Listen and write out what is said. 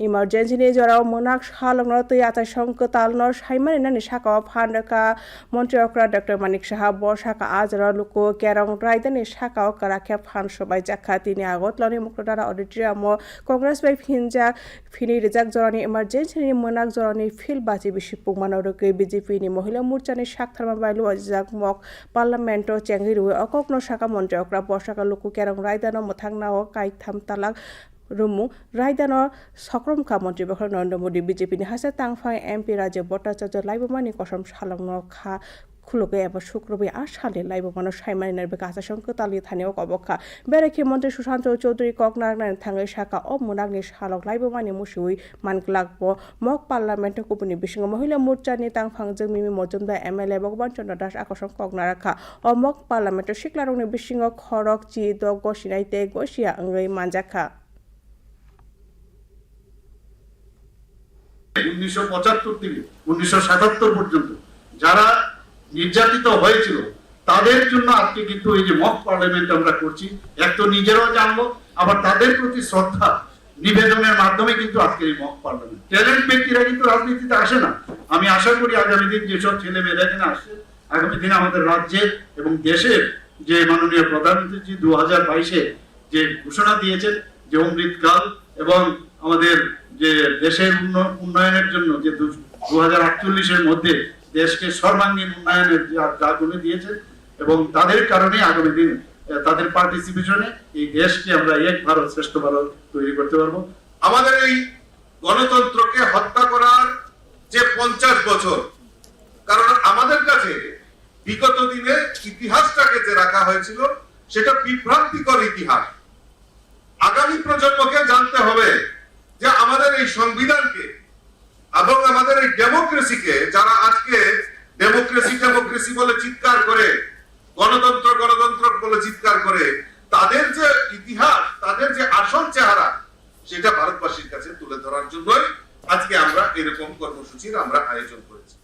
इमारजेन्सिनि जराव मोनाक सालंनो तै आचार संक तालनो साइमानि नानि साका फान्डका मन्त्री अक्रा डक्टर मानिक साहा बर्षाका आजरा लुको केरं रायदानि साका काराखे फान सबाय जाखा तिनि আগত lonely মুক্তদারা auditorium Congress by ফিনজাক ফিনি রিজাক জরানি ইমার্জেন্সিনি monk জরানি ফিল বাজি বিশি পুমানো রকে বিজেপি ni মহিলা মোর্চানি সাকথারমা বাইলু অজিজাক মক পার্লামেন্ট চেংরি রুয়ে অককনো সাকা মন্ত্রী অক্রা বর্ষাকা লুকু কেরং রায়দানো মথাংনাও কাইথাম তালাক रुम्मुङ राइदान सक्रोम मन्त्री बखर नरेन्द्र मोदी बिजेपि नि हासा ताङफाङ एमपि রাজ্য ভট্টাচার্য লাইবমানি কসম সালং খা খুলকে এবার শুক্রবার আর সালে লাইবমান সাইমানি নারবে কাঁচা সংখ্যা তালিয়ে থানে অবক্ষা বেড়াখি মন্ত্রী সুশান্ত চৌধুরী কক নারায়ণ থাঙ্গে শাখা ও মুনাগ্নি শালক লাইব মানে মুসিউই মানকলাগব মক পার্লামেন্ট কুপনি বিসঙ্গ মহিলা মোর্চা নি তাংফাংজং মিমি মজুমদার এমএলএ ভগবান চন্দ্র দাস আকর্ষণ ককনা রাখা ও মক পার্লামেন্টের শিকলারংনি বিসঙ্গ খরক চি দ গসিনাইতে গসিয়া অঙ্গই মানজাখা উনিশশো পঁচাত্তর থেকে উনিশশো সাতাত্তর পর্যন্ত যারা নির্যাতিত হয়েছিল, তাদের জন্য আজকে কিন্তু এই যে মক পার্লামেন্ট আমরা করছি, এক তো নিজেরাও জানব আবার তাদের প্রতি শ্রদ্ধা নিবেদনের মাধ্যমে কিন্তু আজকে এই মক পার্লামেন্ট ট্যালেন্ট ব্যক্তিরা কিন্তু রাজনীতিতে আসে না। আমি আশা করি আগামী দিন যেসব ছেলে মেয়েরা এখানে আসছে, আগামী দিনে আমাদের রাজ্যের এবং দেশের যে মাননীয় প্রধানমন্ত্রী দু হাজার বাইশে যে ঘোষণা দিয়েছেন যে অমৃতকাল এবং আমাদের যে দেশের উন্নয়নের জন্য যে দু হাজার মধ্যে দেশকে সর্বাঙ্গীন উন্নয়নের যে ডাকগুলো দিয়েছেন এবং তাদের কারণে আগামী দিন তাদের পার্টিসিপেশনে এই দেশকে আমরা এক ভারত শ্রেষ্ঠ ভারত তৈরি করতে পারব। আমাদের এই গণতন্ত্রকে হত্যা করার যে পঞ্চাশ বছর, কারণ আমাদের কাছে বিগত দিনে ইতিহাসটাকে যে রাখা হয়েছিল, সেটা বিভ্রান্তিকর ইতিহাস। আগামী প্রজন্মকে জানতে হবে যে আমাদের এই সংবিধানকে এবং আমাদের ডেমোক্রেসিকে যারা আজকে ডেমোক্রেসি ডেমোক্রেসি বলে চিৎকার করে, গণতন্ত্র গণতন্ত্র বলে চিৎকার করে, তাদের যে ইতিহাস, তাদের যে আসল চেহারা, সেটা ভারতবাসীর কাছে তুলে ধরার জন্যই আজকে আমরা এরকম কর্মসূচির আমরা আয়োজন করেছি।